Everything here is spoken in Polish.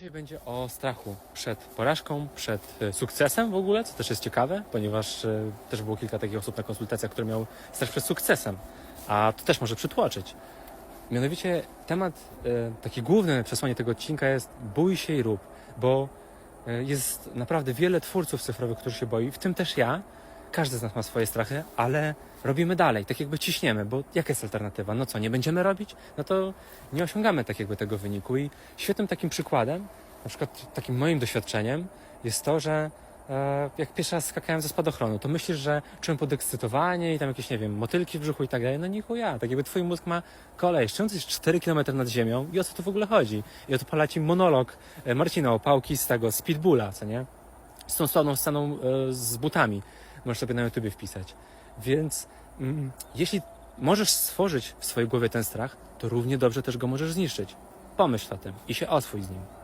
Dzisiaj będzie o strachu przed porażką, przed e, sukcesem w ogóle, co też jest ciekawe, ponieważ e, też było kilka takich osób na konsultacjach, które miały strach przed sukcesem, a to też może przytłoczyć. Mianowicie temat, e, taki główny przesłanie tego odcinka jest bój się i rób, bo jest naprawdę wiele twórców cyfrowych, którzy się boi, w tym też ja. Każdy z nas ma swoje strachy, ale robimy dalej, tak jakby ciśniemy, bo jaka jest alternatywa? No co, nie będziemy robić? No to nie osiągamy tak jakby tego wyniku. I świetnym takim przykładem, na przykład takim moim doświadczeniem, jest to, że e, jak pierwszy raz skakałem ze spadochronu, to myślisz, że czułem podekscytowanie i tam jakieś, nie wiem, motylki w brzuchu i tak dalej. No nie chuja, tak jakby twój mózg ma kolej, szcząc jest 4 km nad ziemią i o co tu w ogóle chodzi? I odpala ci monolog e, Marcina Opałki z tego, z Pitbulla, co nie? Z tą sławną sceną e, z butami. Możesz sobie na YouTubie wpisać. Więc mm, jeśli możesz stworzyć w swojej głowie ten strach, to równie dobrze też go możesz zniszczyć. Pomyśl o tym i się oswój z nim.